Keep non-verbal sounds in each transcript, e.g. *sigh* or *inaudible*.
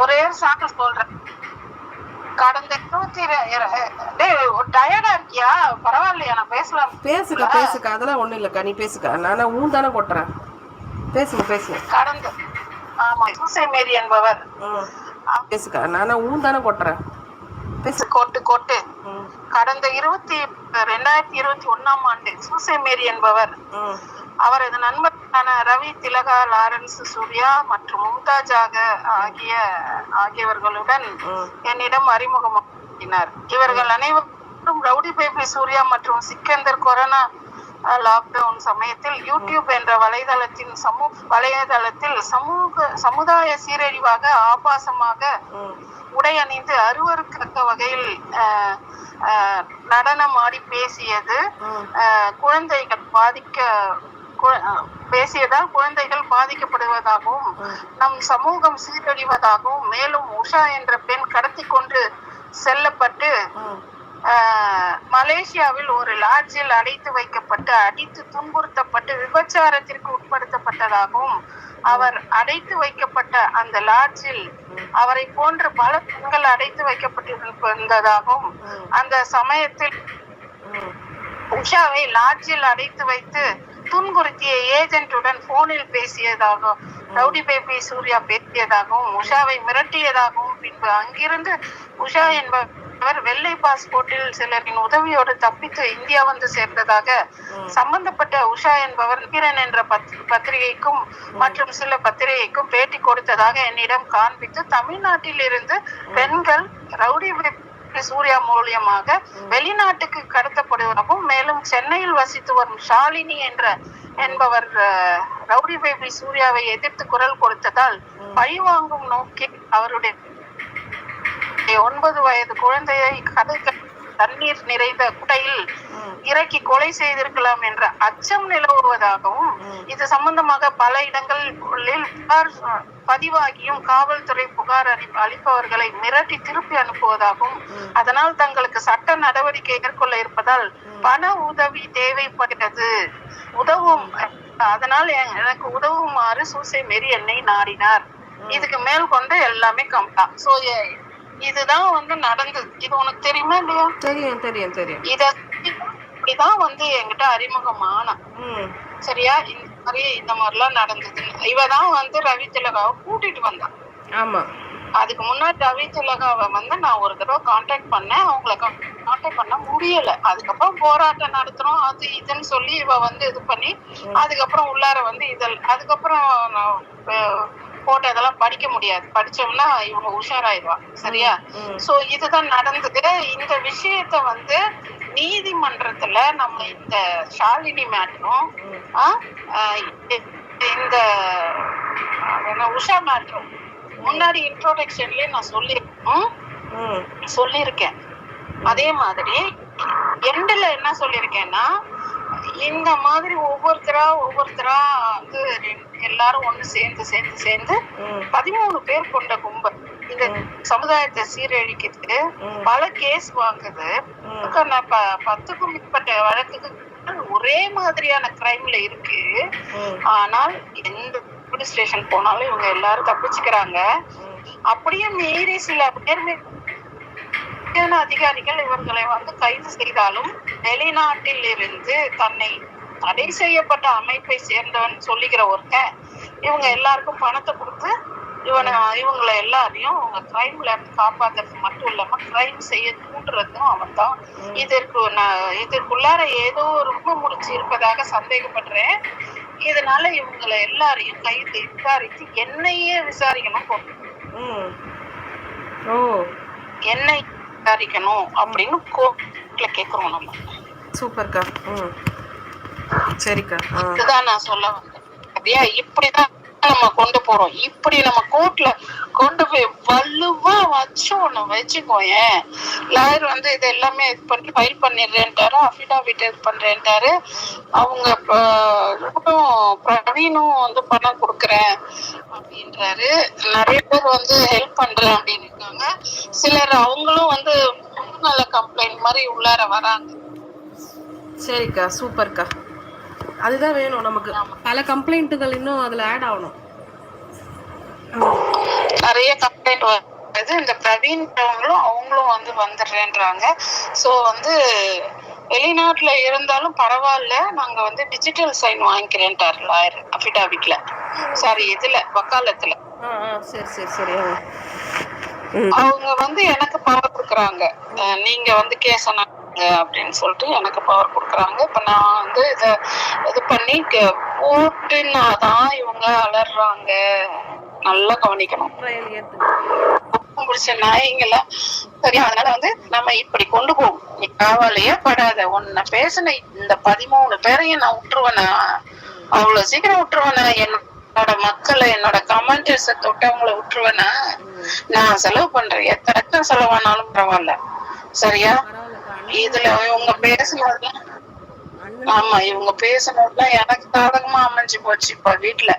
ஒரே சாக்கு சொல்றேன். கடந்த இருபத்தி டேய் டயர்டா இருக்கியா? பரவாயில்லையா நான் பேசலாம். பேசுக்கா பேசுக்கா அதெல்லாம் ஒண்ணும் இல்லக்கா நீ பேசுக்கா. நான் ஊன் தானே கொட்டுறேன். பேசுங்க பேசுங்க. கடந்த ஆமா சூசை மேரி என்பவர். பேசுக்கா நான் ஊன் தானே கொட்டுறேன். பேசு. கொட்டு கொட்டு. கடந்த இருபத்தி ரெண்டாயிரத்தி இருபத்தி ஒண்ணாம் ஆண்டு சூசை மேரி என்பவர். அவரது நண்பர்களான ரவி திலகா லாரன்ஸ் சூர்யா மற்றும் மும்தாஜாக ஆகிய ஆகியவர்களுடன் என்னிடம் அறிமுகமாக்கினார். இவர்கள் அனைவரும் ரவுடி பேபி சூர்யா மற்றும் சிக்கந்தர் கொரோனா லாக்டவுன் சமயத்தில் யூடியூப் என்ற வலைதளத்தின் சமூக வலைதளத்தில் சமூக சமுதாய சீரழிவாக ஆபாசமாக உடை அணிந்து அருவருக்கத்தக்க வகையில் நடனம் ஆடி பேசியது குழந்தைகள் பாதிக்க பேசியதால் குழந்தைகள் பாதிக்கப்படுவதாகவும். நம் சமூகம் சீரழிவதாகவும் மேலும் உஷா என்ற பெண் கடத்தி கொண்டு செல்லப்பட்டு மலேசியாவில் ஒரு லாட்ஜில் அடைத்து வைக்கப்பட்டு அடித்து துன்புறுத்தப்பட்டு விபச்சாரத்திற்கு உட்படுத்தப்பட்டதாகவும் அவர் அடைத்து வைக்கப்பட்ட அந்த லாட்ஜில் அவரை போன்ற பல பெண்கள் அடைத்து வைக்கப்பட்டிருந்ததாகவும். அந்த சமயத்தில் உஷாவை லாட்ஜில் அடைத்து வைத்து துன்புறுத்திய ஏஜென்ட்டுடன் போனில் பேசியதாகவும் ரவுடி பேபி சூர்யா பேசியதாகவும் உஷாவை மிரட்டியதாகவும் பின்பு அங்கிருந்து உஷா என்பவர் வெள்ளை பாஸ்போர்ட்டில் சிலரின் உதவியோடு தப்பித்து இந்தியா வந்து சேர்ந்ததாக சம்பந்தப்பட்ட உஷா என்பவர் கிரண் என்ற பத்- பத்திரிகைக்கும் மற்றும் சில பத்திரிகைக்கும் பேட்டி கொடுத்ததாக என்னிடம் காண்பித்து தமிழ்நாட்டில் இருந்து பெண்கள் ரவுடி பேபி சூர்யா மூலியமாக வெளிநாட்டுக்கு கடத்தப்படுவதாகவும் மேலும் சென்னையில் வசித்து வரும் ஷாலினி என்ற என்பவர் ரவுடி பேபி சூர்யாவை எதிர்த்து குரல் கொடுத்ததால் பழிவாங்கும் நோக்கில் அவருடைய ஒன்பது வயது குழந்தையை கதை தண்ணீர் நிறைந்த குட்டையில். இறக்கி கொலை செய்திருக்கலாம் என்ற அச்சம் நிலவுவதாகவும் இது சம்பந்தமாக பல இடங்களில் புகார் பதிவாகியும் காவல்துறை புகார் அளி- அளிப்பவர்களை மிரட்டி திருப்பி அனுப்புவதாகவும் அதனால் தங்களுக்கு சட்ட நடவடிக்கை மேற்கொள்ள இருப்பதால் பண உதவி தேவைப்படுகிறது. உதவும் அதனால் எனக்கு உதவுமாறு சூசை மேரி என்னை நாடினார். இதுக்கு மேல் கொண்டு எல்லாமே கம்ப்ளா சோ இதுதான் வந்து நடந்தது. இது உனக்கு தெரியுமா இல்லையா? தெரியும் தெரியும் தெரியும். இத இப்படிதான் வந்து என்கிட்ட அறிமுகமான. சரியா? இந்த மாதிரி இந்த மாதிரிலாம் நடந்தது. இவ தான் வந்து ரவி திலகாவை கூட்டிட்டு வந்தான் ஆமா. அதுக்கு முன்னாடி ரவி திலகாவை வந்து நான் ஒரு தடவை காண்டாக்ட் பண்ணேன். அவங்கள காண்டாக்ட் பண்ண முடியல. அதுக்கப்புறம் போராட்டம் நடத்துறோம் அது இதுன்னு சொல்லி இவ வந்து இது பண்ணி அதுக்கப்புறம் உள்ளார வந்து இதழ் அதுக்கப்புறம் நான் அஹ், போட்டதெல்லாம் படிக்க முடியாது. படிச்சோம்னா இவங்க உஷாராயிருவா சரியா. சோ இதுதான் நடந்தது. இந்த விஷயத்த வந்து நீதிமன்றத்துல நம்ம இந்த ஷாலினி மேட்டரும் இந்த உஷா மேட்டரும் முன்னாடி இன்ட்ரோடக்ஷன்லயே நான் சொல்லியிருக்கேன் ம். சொல்லியிருக்கேன். அதே மாதிரி எண்டுல என்ன சொல்லியிருக்கேன்னா இந்த மாதிரி ஒவ்வொருத்தரா ஒவ்வொருத்தரா வந்து எல்லாரும் ஒண்ணு சேர்ந்து சேர்ந்து சேர்ந்து பதிமூணு பேர் கொண்ட கும்பல். இந்த சமுதாயத்தை சீரழிக்கிறதுக்கு பல கேஸ் வாங்குது. பத்துக்கும் மேற்பட்ட வழக்குக்கு ஒரே மாதிரியான கிரைம்ல இருக்கு. ஆனால் எந்த போலீஸ் ஸ்டேஷன் போனாலும் இவங்க எல்லாரும் தப்பிச்சுக்கிறாங்க. அப்படியே மீறி சில பேர் முக்கியமான அதிகாரிகள் இவர்களை வந்து கைது செய்தாலும் வெளிநாட்டில் இருந்து தன்னை தடை செய்யப்பட்ட அமைப்பை சேர்ந்தவன் சொல்லிக்கிற ஒருத்தன் இவங்க எல்லாருக்கும் பணத்தை கொடுத்து இவனை இவங்களை எல்லாரையும் அவங்க கிரைம்ல இருந்து காப்பாத்துறது மட்டும் இல்லாம கிரைம் செய்ய தூண்டுறதும் அவன் தான் இதற்கு நான் இதற்குள்ளார ஏதோ ரொம்ப முடிச்சு இருப்பதாக சந்தேகப்படுறேன். இதனால இவங்களை எல்லாரையும் கைது விசாரித்து என்னையே விசாரிக்கணும் ம். ஓ. என்னை விசாரிக்கணும் அப்படின்னு கோர்ட்ல கேக்குறோம் நம்ம. சூப்பர்க்கா. ம். சரிக்கா. இதுதான் நான் சொல்ல வந்தேன். சரியா இப்படிதான் நம்ம கொண்டு போறோம். இப்படி நம்ம கோர்ட்ல கொண்டு போய் வலுவா வச்சு ஒண்ணு வச்சுக்கோயேன் லாயர் வந்து இது எல்லாமே இது பண்ணி ஃபைல் பண்ணிடுறேன்ட்டாரு அஃபிடாவிட் இது பண்றேன்ட்டாரு. அவங்க பிரவீனும் வந்து பணம் கொடுக்குறேன் அப்படின்றாரு. நிறைய பேர் வந்து ஹெல்ப் பண்றேன் அப்படின்னு இருக்காங்க. சிலர் அவங்களும் வந்து நல்ல கம்ப்ளைண்ட் மாதிரி உள்ளார வராங்க. சரிக்கா சூப்பர்க்கா. அதுதான் வேணும் நமக்கு. பல கம்ப்ளைண்ட்டுகள் இன்னும் அதில் ஆட் ஆகணும். நிறைய கம்ப்ளைண்ட் வருது. இந்த பிரவீன்றவங்களும் அவங்களும் வந்து வந்துடுறேன்றாங்க. ஸோ வந்து வெளிநாட்டுல இருந்தாலும் பரவாயில்ல. நாங்க வந்து டிஜிட்டல் சைன் வாங்கிக்கிறேன்ட்டார் லாயர் அஃபிடாவிட்ல சாரி இதுல வக்காலத்துல. சரி சரி சரி அவங்க வந்து எனக்கு பவர் கொடுக்குறாங்க. அஹ் நீங்க வந்து கேஸ் அப்படின்னு சொல்லிட்டு எனக்கு பவர் கொடுக்குறாங்க. இப்ப நான் வந்து இத இது பண்ணி போட்டுனாதான் இவங்க அலறாங்க நல்லா கவனிக்கணும். பிடிச்ச நாய்ங்கள சரி அதனால வந்து நம்ம இப்படி கொண்டு போவோம் நீ காவாலையே படாத. உன்னை பேசின இந்த பதிமூணு பேரையும் நான் விட்டுருவேனா? அவ்வளவு சீக்கிரம் விட்டுருவேனா? என்னோட மக்களை என்னோட கமெண்டர்ஸ தொட்டவங்கள விட்டுருவேனா? நான் செலவு பண்றேன். எத்தனை செலவானாலும் பரவாயில்ல. சரியா? இதுல இவங்க பேசுனதுல அண்ணன் ஆமா இவங்க பேசுனதுல எனக்கு சாதகமா அமைஞ்சு போச்சு இப்ப வீட்டுல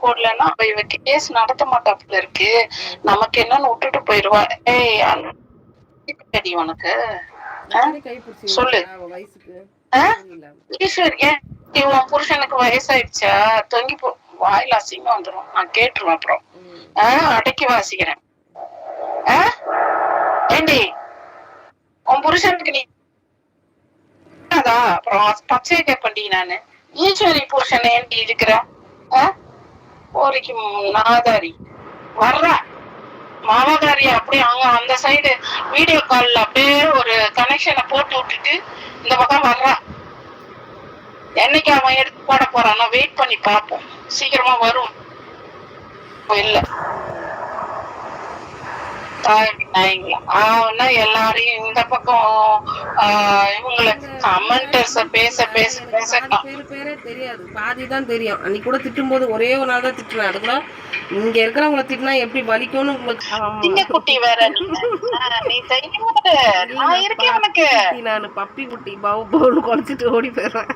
கோட்லன்னா அப்ப இவ கேஸ் நடத்த மாட்டாப்புல இருக்கு. நமக்கு என்னன்னு விட்டுட்டு போயிருவா. ஏய் அடி உனக்கு. சொல்லு. அவ. ஈஸ்வர் ஏன் இவன் புருஷனுக்கு வயசாயிடுச்சா? தொங்கி போ வாயில அசிங்கம் வந்துடும் நான் கேட்டுருவேன் அப்புறம். அடக்கி வாசிக்கிறேன்? ஏண்டி உன் புருஷனுக்கு நீ அதான் அப்புறம் நானு. ஈஸ்வரி புருஷன் ஏண்டி இருக்கிற? ஆ? போரிக்கு நாதாரி. வர்றா. மாவாதாரி அப்படியே அவங்க அந்த சைடு வீடியோ கால்ல அப்படியே ஒரு கனெக்ஷனை போட்டு விட்டுட்டு இந்த பக்கம் வர்றா. என்னைக்கு அவன் எடுத்து போட போறான்னா வெயிட் பண்ணி பார்ப்போம். சீக்கிரமா வரும். இல்ல. ஆனா எல்லாரையும் இந்த பக்கம் இவங்களை கமெண்டர்ஸ பேச பேச பேச. பேரு பேரே தெரியாது. பாதி தான் தெரியும். அன்னைக்கு கூட திட்டும்போது ஒரே ஒரு நாள் தான் திட்டுறேன் அது கூட இங்க இருக்கிறவங்கள திட்டினா எப்படி வலிக்கும்னு உங்களுக்கு குட்டி வேற. நான் இருக்கேன் உனக்கு. நானு பப்பி குட்டி பவு பவுன்னு குறைச்சிட்டு ஓடி போயிடுறேன்.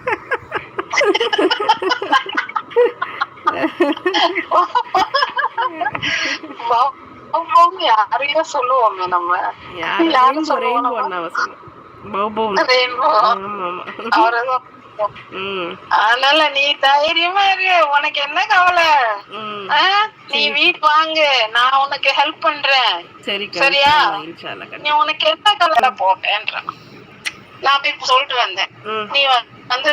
*laughs* வா- வான்னு யாரையோ சொல்லுவோமே நம்ம. யாரும் ரெயின்போ அவரதான். அதனால நீ தைரியமா இரு. உனக்கு என்ன கவலை? நீ வீட்டு வாங்கு. நான் உனக்கு ஹெல்ப் பண்றேன். சரியா? நீ உனக்கு என்ன கவலை? போட்டேன்றான் நான் போய் சொல்லிட்டு வந்தேன். நீ வந்து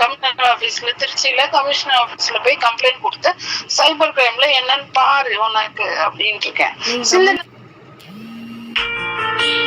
கமிஷனர் ஆபீஸ்ல திருச்சியில கமிஷனர் ஆபீஸ்ல போய் கம்ப்ளைண்ட் கொடுத்து சைபர் கிரைம்ல என்னன்னு பாரு உனக்கு அப்படின்ட்டு இருக்கேன்.